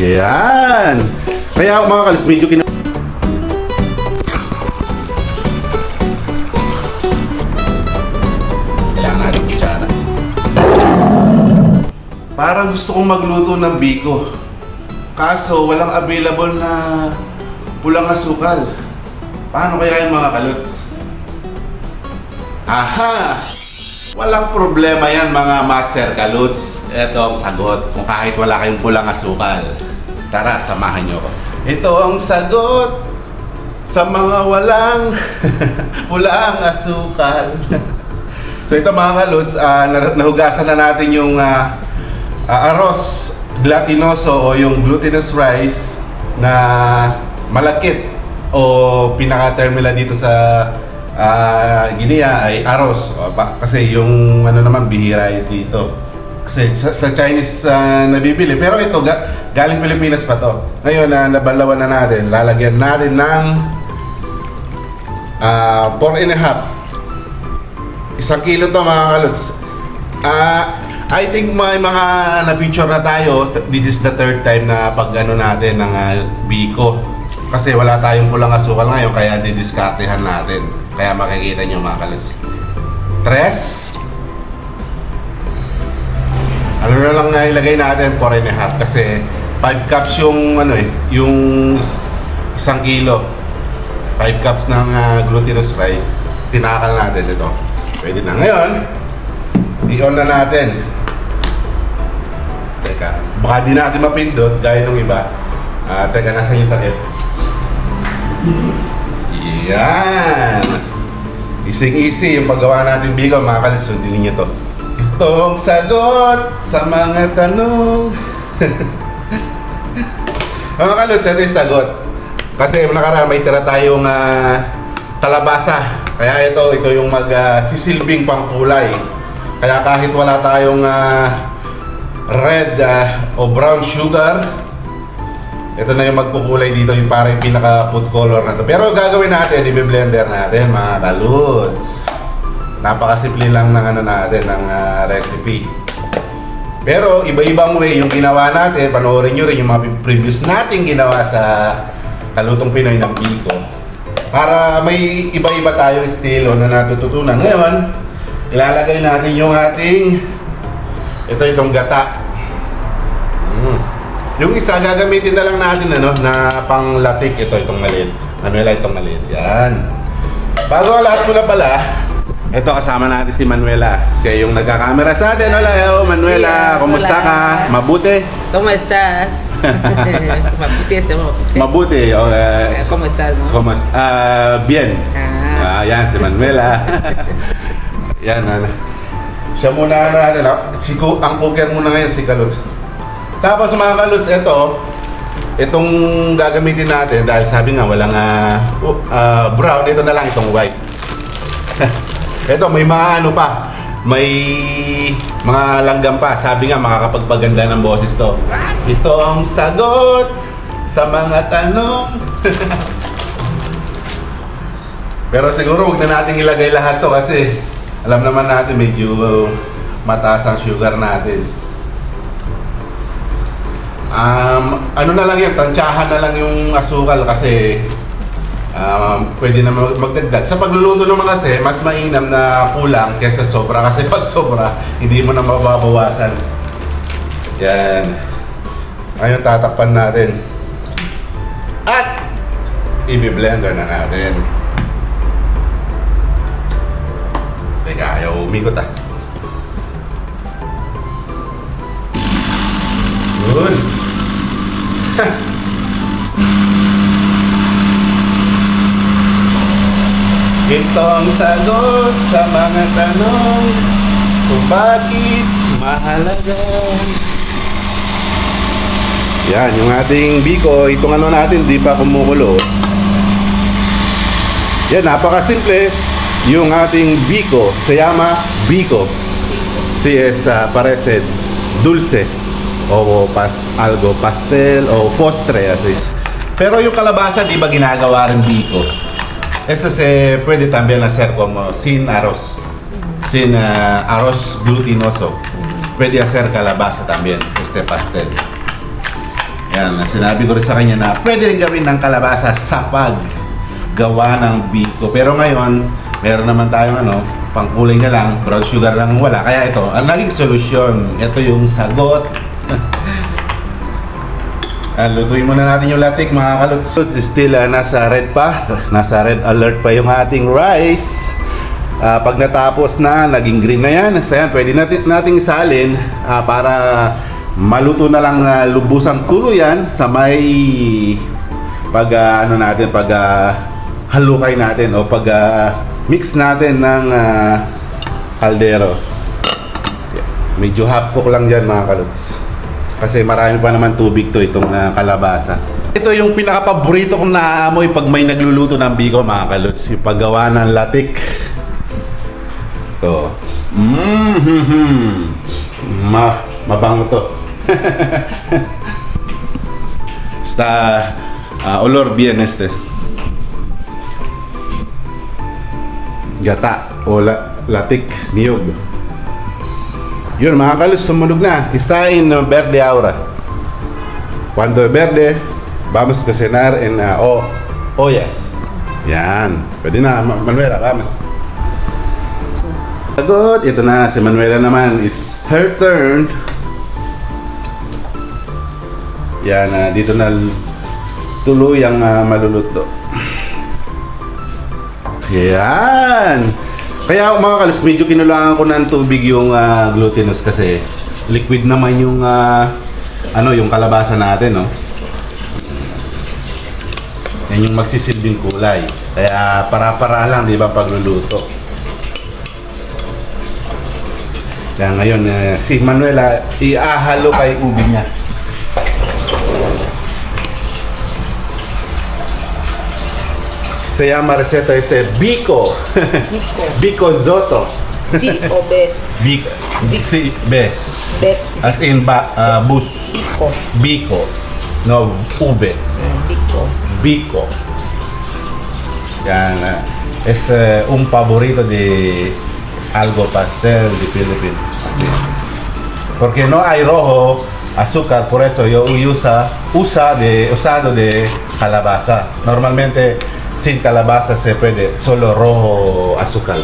Yan. Kaya mga kalis, medyo kin... Kailangan kutsara. Parang gusto kong magluto ng biko. Kaso walang available na pulang asukal. Paano kaya yan mga kalots? Aha! Walang problema yan mga master kalots. Ito ang sagot kung kahit wala kayong pulang asukal. Tara, samahan nyo ko. Ito ang sagot sa mga walang pulang asukal. so ito mga kalots, ah, nah- nahugasan na natin yung ah, ah, arroz glatinoso o yung glutinous rice na malakit o pinaka-term nila dito sa ah, Guinea ay arroz O, kasi yung ano naman bihira dito kasi sa, sa Chinese ah, nabibili pero ito ga, galing Pilipinas pa to ngayon na nabalawan na natin lalagyan natin ng ah, four and a half isang kilo to mga kalots. Ah, I think may mga na-picture na tayo. This is the third time na pag ano natin ng ah, biko. Kasi wala tayong pulang asukal ngayon kaya didiskartehan natin. Kaya makikita nyo mga kalots. Tres. Ano na lang na ilagay natin, 4 and a half. Kasi 5 cups yung ano eh, yung is- isang kilo. 5 cups ng ah, glutinous rice. Tinakal natin ito. Pwede na. Ngayon, i-on na natin. Teka, baka di natin mapindot gaya nung iba. Ah, teka, nasa yung takip? Yan! Easy-easy yung paggawa natin bigo, mga kalis. Sundin ninyo to. Itong sagot sa mga tanong. mga kalos, ito yung sagot. Kasi nakaraan may tira tayong ah, kalabasa. Kaya ito, ito yung mag-sisilbing pangkulay. Kaya kahit wala tayong ah, red ah, o brown sugar, ito na yung magkukulay dito, yung parang pinaka food color na to. Pero gagawin natin, i-blender natin mga kaluts. Napakasimple lang ng ano natin, ng ah, recipe. Pero iba-ibang way yung ginawa natin, panoorin nyo rin yung mga previous nating ginawa sa Kalutong Pinoy ng Biko. Para may iba-iba tayong estilo na natututunan. Ngayon, ilalagay natin yung ating ito itong gata. Mm. Yung isa gagamitin na lang natin ano na panglatik ito itong maliit. Manuela itong maliit. Yan. Bago ang lahat ko na pala, ito kasama natin si Manuela. Siya yung nagka-camera sa atin. Hola, hello, Manuela. Yes, Kumusta hola. ka? Mabuti? ¿Cómo estás? Mabuti ese, mabuti. Mabuti. O, eh, ¿Cómo estás, no? ¿Cómo es? Ah, bien. Ah, Ah. yan, si Manuela. yan, ano. Siya muna ano natin. ah. Si, ang cooker muna ngayon, si Kaluts. Tapos mga Kaluts, ito, itong gagamitin natin dahil sabi nga walang oh, ah, brown, ito na lang itong white. ito, may mga ano pa. May mga langgam pa. Sabi nga, makakapagpaganda ng boses to. Ito ang sagot sa mga tanong. Pero siguro wag na natin ilagay lahat to kasi alam naman natin medyo mataas ang sugar natin. Um, ano na lang yan, tansyahan na lang yung asukal kasi um, pwede na mag- magdagdag. Sa pagluluto naman kasi, mas mainam na kulang kesa sobra kasi pag sobra, hindi mo na mababawasan. Yan. Ngayon tatakpan natin. At i-blender na natin. Teka, ayaw umikot ah. Yun. Ito ang sagot sa mga tanong kung bakit mahalaga. Yan, yung ating biko, itong ano natin, di pa kumukulo. Yan, napakasimple. Yung ating biko, se llama biko. Si es ah, parece dulce o pas algo pastel o postre así. Pero yung kalabasa di ba ginagawa rin biko? Eso se puede también hacer como sin arroz. Sin ah, arroz glutinoso. Puede hacer calabaza también, este pastel. Yan, sinabi ko rin sa kanya na pwede rin gawin ng kalabasa sa paggawa ng biko. Pero ngayon, meron naman tayong ano, pangkulay na lang, brown sugar lang wala. Kaya ito, ang naging solusyon, ito yung sagot. Ah, lutuin muna natin yung latik mga kaluts. Still ah, nasa red pa. Nasa red alert pa yung ating rice. Ah, pag natapos na, naging green na yan. So yan, pwede natin, nating isalin ah, para maluto na lang ah, lubusang tuluyan sa may pag ah, ano natin, pag ah, halukay natin o pag ah, mix natin ng ah, kaldero. Medyo half cook lang dyan mga kaluts. Kasi marami pa naman tubig to itong ah, kalabasa. Ito yung pinaka-paborito kong naaamoy pag may nagluluto ng biko mga kaluts. Yung paggawa ng latik. To. Mm-hmm. Ma mabango to. Está ah, olor bien este. Gata o la, latik niyog. Yun mga kalus, tumunog na. En uh, verde ahora. Cuando verde, vamos a cocinar en uh, o ollas. Yan. Pwede na, Ma- Manuela, vamos. Sagot, ito na si Manuela naman. It's her turn. Yan, ah, dito na tuluyang uh, maluluto. Yan. Kaya mga kalos, medyo kinulangan ko ng tubig yung ah, glutinous kasi liquid naman yung ah, ano, yung kalabasa natin, no? Yan yung magsisilbing kulay. Kaya para-para lang, di ba, pagluluto. Kaya ngayon, eh, si Manuela, iahalo kay ubi niya. Se llama receta este Bico. Bico Zoto. B o B. Bico. Sí, B. As in ba, ah, bus. Biko. Bico. No, ube. Biko. Bico. Yan. es eh, un favorito de algo pastel de Philippines. Así. Porque no hay rojo azúcar, por eso yo usa, usa de, usado de calabaza. Normalmente sin calabaza se puede, solo rojo azúcar.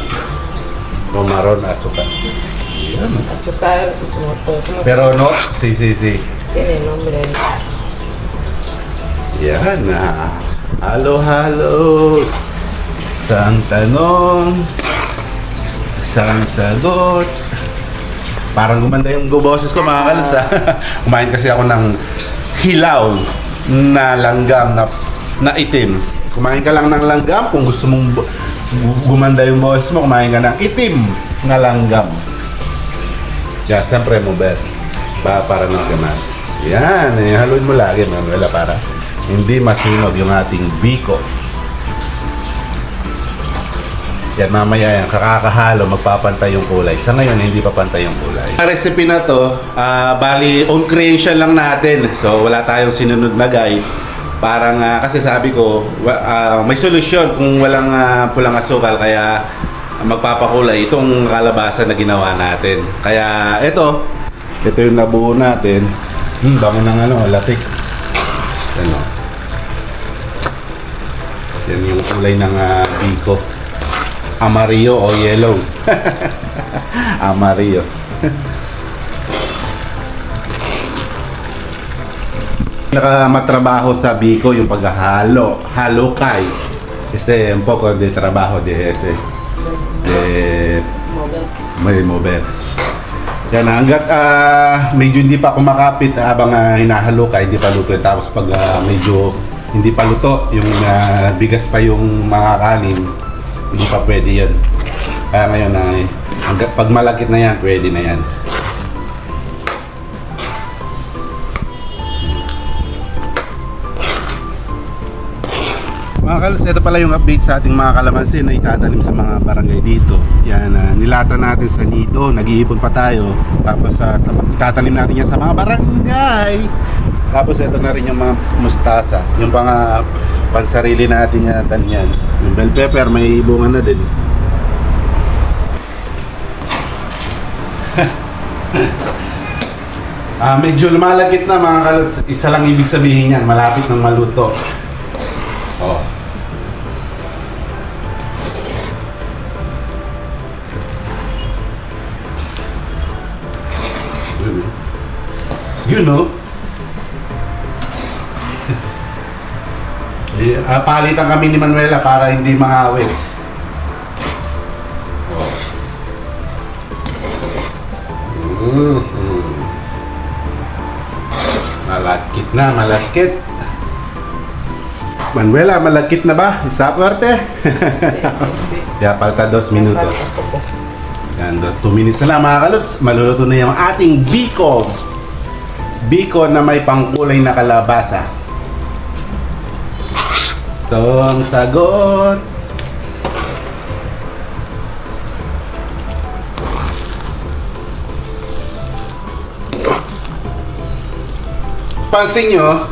O marrón azúcar. Azúcar. ¿Cómo, cómo se Pero no, sí, sí, sí. tiene nombre? Yan na. Halo, halo. Isang tanong. Isang sagot. Parang gumanda yung boses ko mga kalos ha. Kumain kasi ako ng hilaw na langgam na, na itim. Kumain ka lang ng langgam kung gusto mong gumanda yung boses mo, kumain ka ng itim na langgam. Yeah, siyempre mo bet. Ba, para ng gaman. Yan, eh, haluin mo lagi, Manuela, para hindi masunog yung ating biko. Yan, mamaya yan, kakakahalo, magpapantay yung kulay. Sa ngayon, hindi pa pantay yung kulay. Ang recipe na to, ah, bali, on creation lang natin. So, wala tayong sinunod na guide. Parang, ah, kasi sabi ko, ah, may solusyon kung walang ah, pulang asukal, kaya magpapakulay itong kalabasa na ginawa natin. Kaya, ito, ito yung nabuo natin. Hmm, bango ng ano, latik. Ano. Yan yung kulay ng ah, biko. Amarillo o yellow. Amarillo. Nakamatrabaho sa biko yung paghahalo, halukay. Este, un poco de trabajo de este, de Mover. may mover. Yan, hanggat ah, medyo hindi pa kumakapit habang ah, hinahalo ka, hindi pa luto. Tapos pag ah, medyo hindi pa luto, yung ah, bigas pa yung mga kanin, hindi pa pwede yan. Kaya ngayon, ay hanggat pag malagkit na yan, pwede na yan. Mga kalos, ito pala yung update sa ating mga kalamansi na itatanim sa mga barangay dito. Yan, uh, nilata natin sa nido, nag-iipon pa tayo. Tapos sa sa itatanim natin yan sa mga barangay. Tapos ito na rin yung mga mustasa, yung mga pansarili natin yan yan. Yung bell pepper, may bunga na din. Ah, medyo lumalagit na mga kalots. Isa lang ibig sabihin yan, malapit ng maluto. Oh. You know. eh, ah, palitan kami ni Manuela para hindi mangawit. Oh. Mhm. Malakit na, malakit. Manuela, malakit na ba? Stop warte? Sí, sí, sí. Ya, falta dos minutos. Yan, dos, two minutes na lang mga kalots. Maluluto na yung ating biko. Biko na may pangkulay na kalabasa. Ito ang sagot. Pansin nyo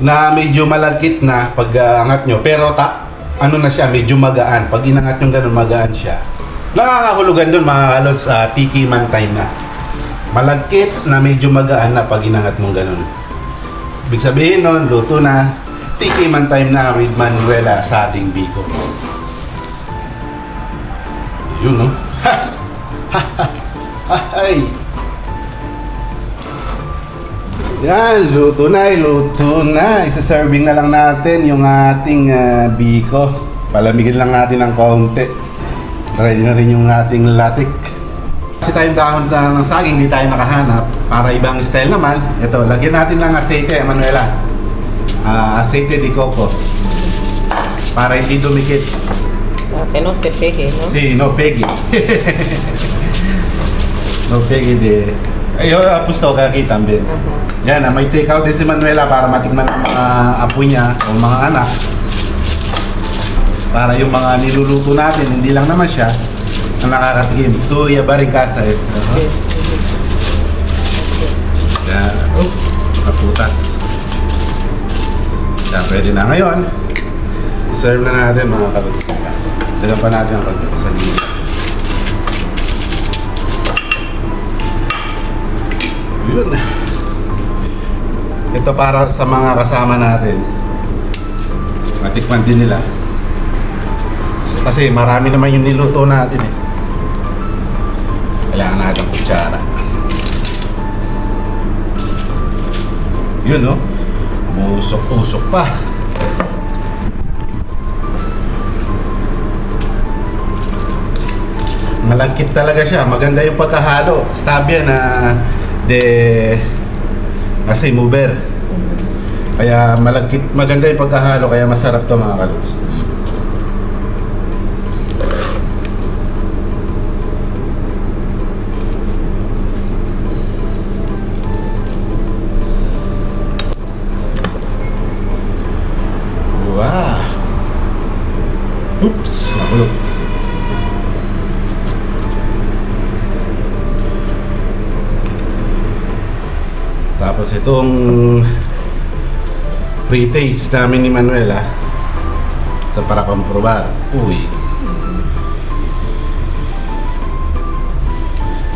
na medyo malagkit na pag ah, angat nyo. Pero ta, ano na siya, medyo magaan. Pag inangat nyo ganun, magaan siya. Nakakahulugan doon mga kalots sa tiki man time na. Malagkit na medyo magaan na pag inangat mong ganun. Ibig sabihin nun, luto na. Tiki man time na with Manuela sa ating biko. Yun, no? Ay! Yan, luto na, luto na. Isa-serving na lang natin yung ating ah, biko. Palamigin lang natin ng kaunti. Ready na rin yung ating latik. Kasi tayong dahon sa, ng saging, hindi tayo nakahanap. Para ibang style naman, ito, lagyan natin ng aceite, Manuela. Ah, aceite de coco. Para hindi dumikit. Que no se pegue, ¿no? Sí, no pegue. no pegue de... Ay, yo apusto kaki también. Ajá. Yan, ah, may take out din si Manuela para matikman ng mga apo niya o mga anak. Para yung mga niluluto natin, hindi lang naman siya ang nakakatikim. Tuya barikasa eh. Sí. Yan. Oh, kaputas. Yan, pwede na ngayon. Serve na natin mga kaluts. Dagan pa natin ang konti sa gilid. Yun. Ito para sa mga kasama natin. Matikman din nila. Kasi marami naman yung niluto natin eh. Kailangan natin kutsara. Yun no? Usok-usok pa. Malagkit talaga siya. Maganda yung pagkahalo. Stabia na de kasi mover. Kaya malagkit, maganda yung pagkahalo kaya masarap to mga kaluts. Itong pre-taste namin ni Manuela sa para komprobar. Uy.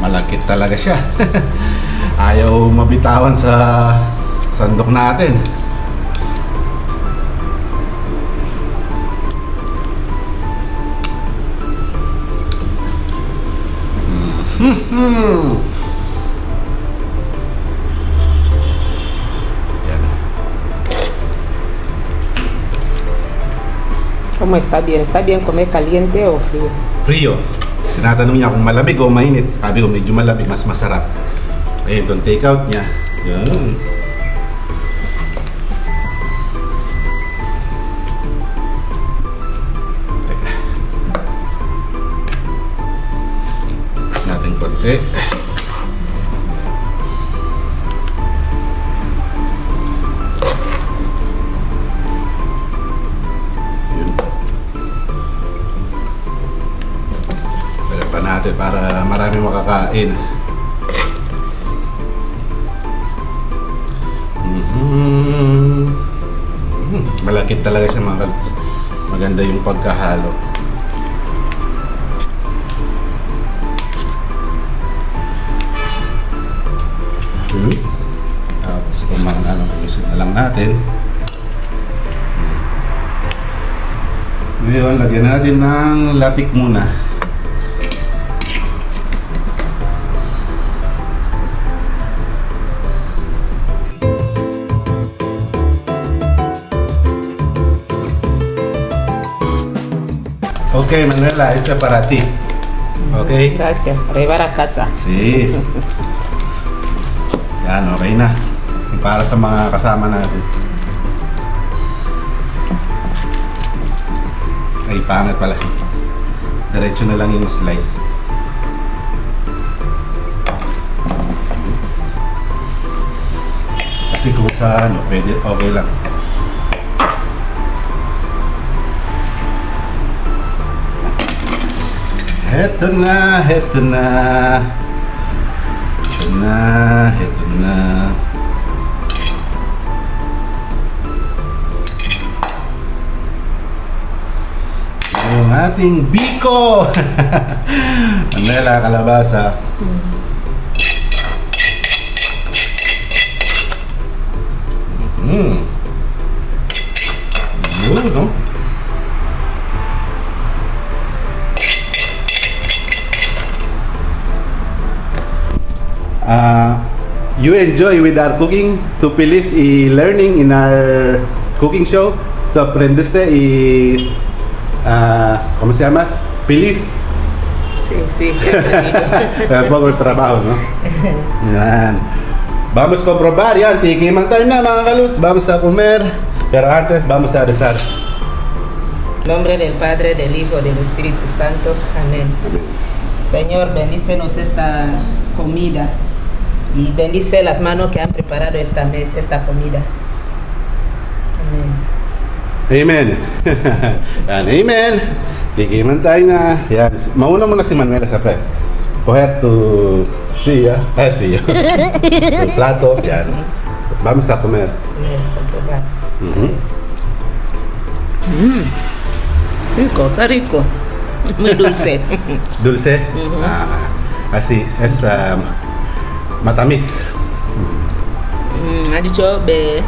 Malakit talaga siya. Ayaw mabitawan sa sandok natin. Hmm. ¿Cómo está bien? ¿Está bien comer caliente o frío? Frio. Tinatanong niya kung malamig o mainit. Sabi ko, medyo malamig, mas masarap. Ayun, itong take out niya. Yan. Natin konti. Makakain. Mhm. Mhm. Malakit talaga siya mga kalits. Maganda yung pagkahalo. Hmm? natin. Ngayon, lagyan natin ng latik muna. Okay, Manuela, este para ti. Okay? Gracias. Para llevar a casa. Sí. Yan, okay na. Yung Para sa mga kasama natin. Ay, pangit pala. Diretso na lang yung slice. Kasi kung sa ano, pwede, okay lang. Heto na, heto na. Heto na, heto na. Yung ating biko! Manila, kalabasa. Mm. You enjoy with our cooking to Pilis y learning in our cooking show to aprendiste y uh, ¿cómo se llama? Pilis Sí, sí. Pero poco el trabajo, ¿no? Yan. Vamos a comprobar yan. Tikiman tayo na mga kaluts. Vamos a comer. Pero antes, vamos a rezar. nombre del Padre, del Hijo, del Espíritu Santo. Amén. Señor, bendícenos esta comida y bendice las manos que han preparado esta, esta comida. Amén. Amen. yan, amen. Tikiman tayo na. Yan. Mauna muna si Manuela sa pre. Coger tu silla. Eh, silla. tu plato. Yan. Vamos a comer. Comprobar. Ujú. Rico, está rico. Muy dulce. Dulce. Ujú. Ah, así. Es um, matamis. Mm, ha dicho be,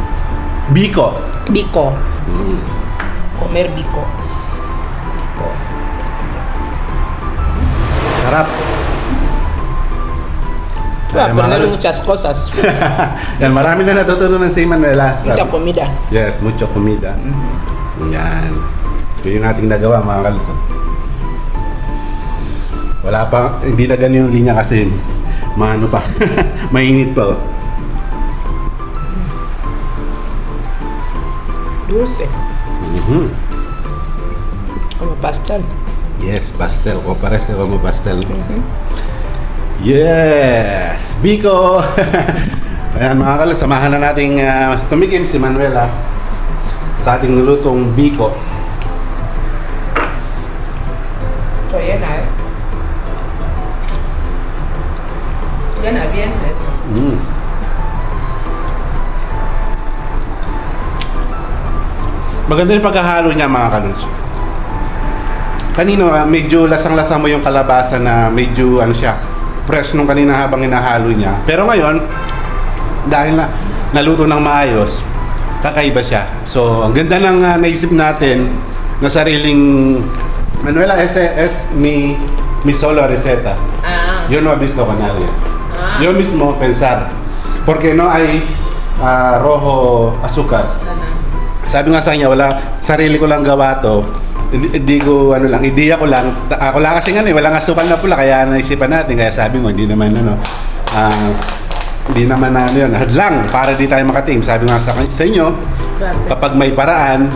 Bico. bico. Mm. Comer bico. Sarap. Voy a Ay, aprender malas. muchas cosas. Yan, marami na natutunan si Manuela. Mucha Sabi- comida. Yes, mucho comida. Yan. Ito yung ating nagawa mga kalso. Wala pa, hindi na ganyan yung linya kasi maano pa, mainit pa. oh. Dulce. Mhm. Como pastel. Yes, pastel. O parece como pastel. Yes! Biko! Ayan mga kalas, samahan na nating ah, tumikim si Manuela sa ating nilutong biko. Maganda yung paghahalo niya mga kaluns. Kanino, ah, medyo lasang-lasa mo yung kalabasa na medyo ano siya, fresh nung kanina habang inahalo niya. Pero ngayon, dahil na naluto ng maayos, kakaiba siya. So, ang ganda ng ah, naisip natin na sariling Manuela, ese es mi, mi solo receta. Ah. Yo no he visto con nadie. Ah. Yo mismo pensar, porque no hay ah, rojo azúcar. Sabi nga sa kanya, wala, sarili ko lang gawa to. Hindi, hindi ko, ano lang, ideya ko lang. Ako lang kasi nga eh, walang asukal na pula, kaya naisipan natin. Kaya sabi ko, hindi naman, ano, ah, hindi naman ano yun, hadlang para di tayo makatim. Sabi nga sa, sa inyo, kapag may paraan,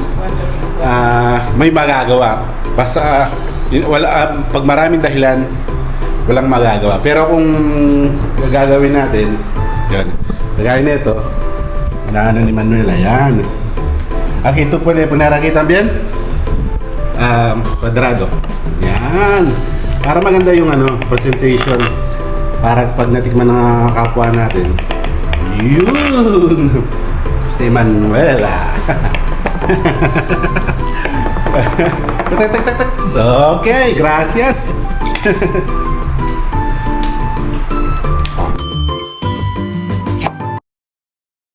ah, may magagawa. Basta, yun- wala, ah, pag maraming dahilan, walang magagawa. Pero kung gagawin natin, yun, kagaya nito, inaano ni Manuel, ayan. Aquí tú puedes poner aquí también, um, cuadrado. Yan. Para maganda yung ano, presentation. Para pag natikman ng kapwa natin. Yun! Si Manuela. okay, gracias.